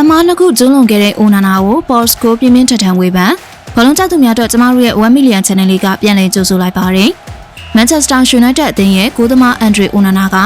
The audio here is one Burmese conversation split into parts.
အမားနှစ်ခုကျုံးလွန်ခဲ့တဲ့အိုနာနာကို Boss ကိုပြင်းပြင်းထန်ထန်ဝေဖန်ဘောလုံးကြောက်သူများအတွက်ကျမတို့ရဲ့1 million channel လေးကပြန်လည်ကြိုဆိုလိုက်ပါတယ်။ Manchester United အသင်းရဲ့ကိုသမားအန်ဒရီအိုနာနာက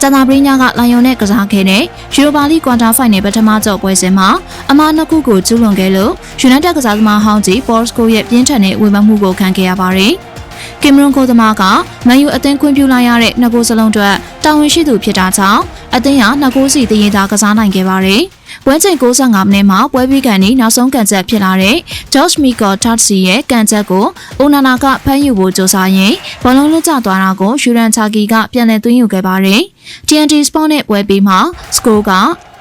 ကျန်တာပရိညာကလိုင်ယွန်နဲ့ကစားခဲ့တဲ့ Europa League Quarter Final ပထမကြော့ပွဲစဉ်မှာအမားနှစ်ခုကိုကျူးလွန်ခဲ့လို့ United ကစားသမားဟောင်းကြီး Boss ကိုရဲ့ပြင်းထန်တဲ့ဝေဖန်မှုကိုခံခဲ့ရပါတယ်။ကင်မရွန်ကိုသမားကမန်ယူအသင်းခွင့်ပြုလိုက်ရတဲ့နှစ်ကိုစလုံးအတွက်တာဝန်ရှိသူဖြစ်တာကြောင့်အသင်းဟာနှစ်ကိုစီတည်ရတာကစားနိုင်ခဲ့ပါတယ်။ ပွဲချိန်65မိနစ်မှာပွဲပြီးကန်ဒီနောက်ဆုံးကန်ချက်ဖြစ်လာတဲ့ George Michael Tarsi ရဲ့ကန်ချက်ကိုအိုနာနာကဖမ်းယူဖို့ကြိုးစားရင်ဘောလုံးလွတ်ကျသွားတာကိုယူရန်ချာကီကပြန်လည်သွင်းယူခဲ့ပါတယ်။ TNT Sport နဲ့ပွဲပြီးမှာစကိုက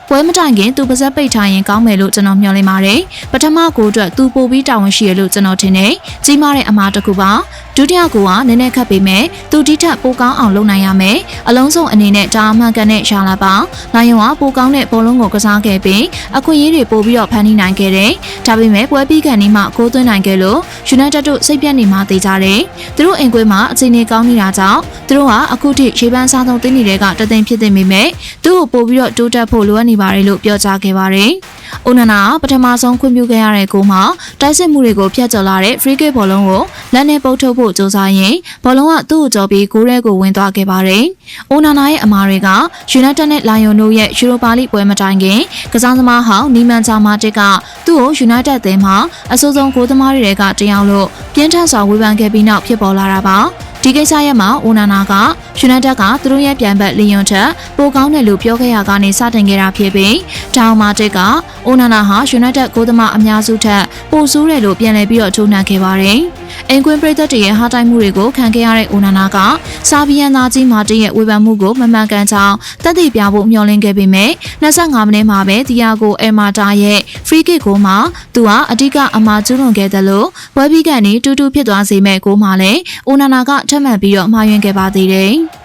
ပွဲမတိုင်ခင်သူပါဇက်ပိတ်ထားရင်ကောင်းမယ်လို့ကျွန်တော်မျှော်လင့်ပါတယ်။ပထမကိုအတွက်သူပို့ပြီးတာဝန်ရှိရလို့ကျွန်တော်ထင်တယ်။ကြီးမားတဲ့အမားတစ်ခုပါ။ ဒုတိယကိုကနည်းနည်းခတ်ပေမဲ့သူတိထက်ပိုကောင်းအောင်လုပ်နိုင်ရမယ်။အလုံးစုံအနေနဲ့ဒါအမှန်ကန်တဲ့ရှာလာပါ။လိုင်ယွန်ကပိုကောင်းတဲ့ဘောလုံးကိုကစားခဲ့ပြီးအခွင့်အရေးတွေပို့ပြီးတော့ဖန်တီးနိုင်ခဲ့တယ်။ဒါပေမဲ့ပွဲပြီးကန်ဒီမှကိုးသွင်းနိုင်ခဲ့လို့ United တို့စိတ်ပြတ်နေမှသိကြတယ်။သူတို့အိမ်ကွင်းမှာအခြေအနေကောင်းနေတာကြောင့်သူတို့ကအခုထိရေပန်းစားဆုံးတင်းနေတဲ့ကတသိန်းဖြစ်နေပေမဲ့သူ့ကိုပို့ပြီးတော့တိုးတက်ဖို့လိုအပ်နေပါတယ်လို့ပြောကြားခဲ့ပါတယ်။ အိုနနာကပထမဆုံးခွင့်ပြုခဲ့ရတဲ့ကိုမှာတိုက်စစ်မှုတွေကိုဖျက်ကျော်လာတဲ့ free kick ဘောလုံးကိုလက်နဲ့ပုတ်ထုတ်ဖို့ကြိုးစားရင်ဘောလုံးကသူ့ကိုကြော်ပြီးဂိုးရဲကိုဝင်သွားခဲ့ပါတယ်။အိုနနာရဲ့အမားတွေက United နဲ့ Lion တို့ရဲ့ Europa League ပွဲမတိုင်ခင်ကစားသမားဟောင်းနီမန်ချာမာတစ်ကသူ့ကို United အသင်းမှာအဆိုးဆုံးဂိုးသမားတွေကတယောက်လို့ပြင်းထန်စွာဝေဖန်ခဲ့ပြီးနောက်ဖြစ်ပေါ်လာတာပါ။ ဒီကိစ္စရဲ့မှာအိုနာနာကယူနိုက်တက်ကသူတို့ရဲ့ပြန်ဘက်လီယွန်ထက်ပိုကောင်းတယ်လို့ပြောခဲ့ရကနေစတင်ခဲ့တာဖြစ်ပြီးတောင်မာတစ်ကအိုနာနာဟာယူနိုက်တက်ကိုသမားအများစုထက်ပိုဆိုးတယ်လို့ပြန်လည်ပြီးတော့ထုံနှံခဲ့ပါတယ်။ အင်ကွင်းပရိသတ်တွေရဲ့ဟာတိုင်းမှုတွေကိုခံခဲ့ရတဲ့အိုနာနာကစာဗီယန်သားကြီးမာတင်ရဲ့ဝေဖန်မှုကိုမမှန်ကန်ကြောင်းတက်တည်ပြဖို့မျှော်လင့်ခဲ့ပေမဲ့25မိနစ်မှာပဲတီယာကိုအယ်မာတာရဲ့ free kick ကိုမှသူဟာအဓိကအမှားကျူးလွန်ခဲ့တယ်လို့ဝက်ဘီကန်နီတူတူဖြစ်သွားစေမဲ့ကိုမှလည်းအိုနာနာကထပ်မံပြီးတော့မှားယွင်းခဲ့ပါသေးတယ်။